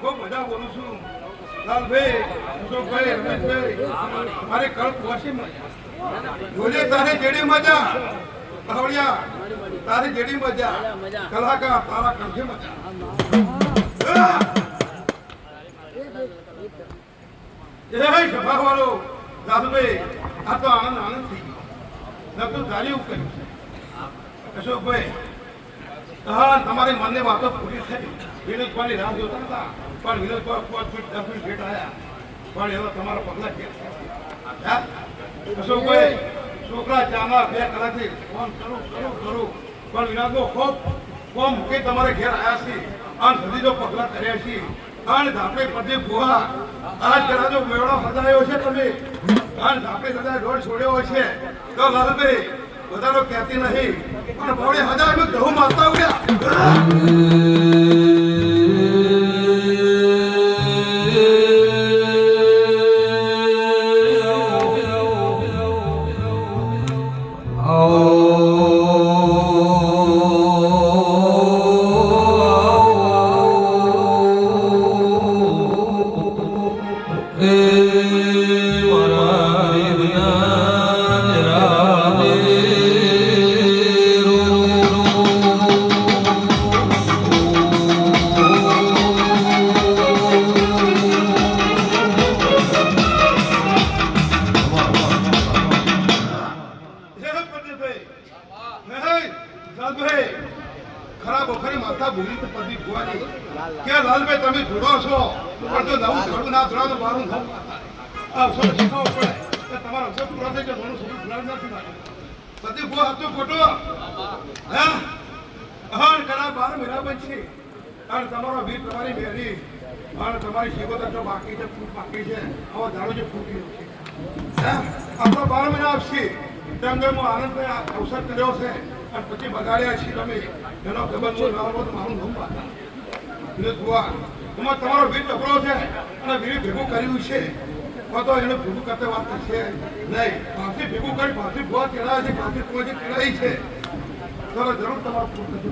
ખૂબ મજા બોલું છું. લાલભાઈ, અશોકભાઈ, રમેશભાઈ, મારે કળ મજા. બોલે, તારે જેડી મજા. ભાવડિયા તારી જેડી મજા. કલાકાર, તારા કંઠે મજા. આહ! સભા વાળો દાદુભાઈ આ તો આનંદ આનંદ થઈ ગયો. નતું ધાર્યું કર્યું છે. અશોકભાઈ તમારી મનની વાતો પૂરી થઈ. વિનોદ પાણી રાહ જોતા હતા. પણ વિનોદ પાંચ દસ મિનિટ ભેટ આવ્યા પણ એવા તમારા પગલા કે અશોકભાઈ, છોકરા ચાના બે કલાકથી ફોન કરું કરું કરું. પણ વિનોદનો ખૂબ ફોન મૂકી તમારે ઘેર આવ્યા છે અને સુધી જો પગલા કર્યા છે અને ધાપે પ્રદીપ ગુહા. આ જરા જો મેળો હદાયો છે તમે. અને ધાપે કદાચ દોડ છોડ્યો છે તો લાલભાઈ બધાનો કહેતી નહીં. પણ બહોળી હજારનું ઘઉં મારતા Amen. નહીં તમારો બાર મહિના બનશે. અને તમારો વીર, તમારી બેરી તમારી શિકોતર જો બાકી છે, ફૂટ બાકી છે. હવે ધારો જે ફૂટી છે. આપણો બાર મહિના આપશે. તેમ તેમ હું આનંદભાઈ અવસર કર્યો છે. અને પછી બગાડ્યા છીએ તમે એનો સંબંધ મારું નામ પાતા વિનોદ બુઆ એમાં તમારો વીર ટકરો છે અને વીર ભેગું કર્યું છે. તો તો એને ભેગું કરતા વાત થશે નહીં. પાછી ભેગું કરી પાછી બુઆ ચડાવે છે પાછી પહોંચી ચડાવી છે. ચલો જરૂર તમારું પૂરું કરજો.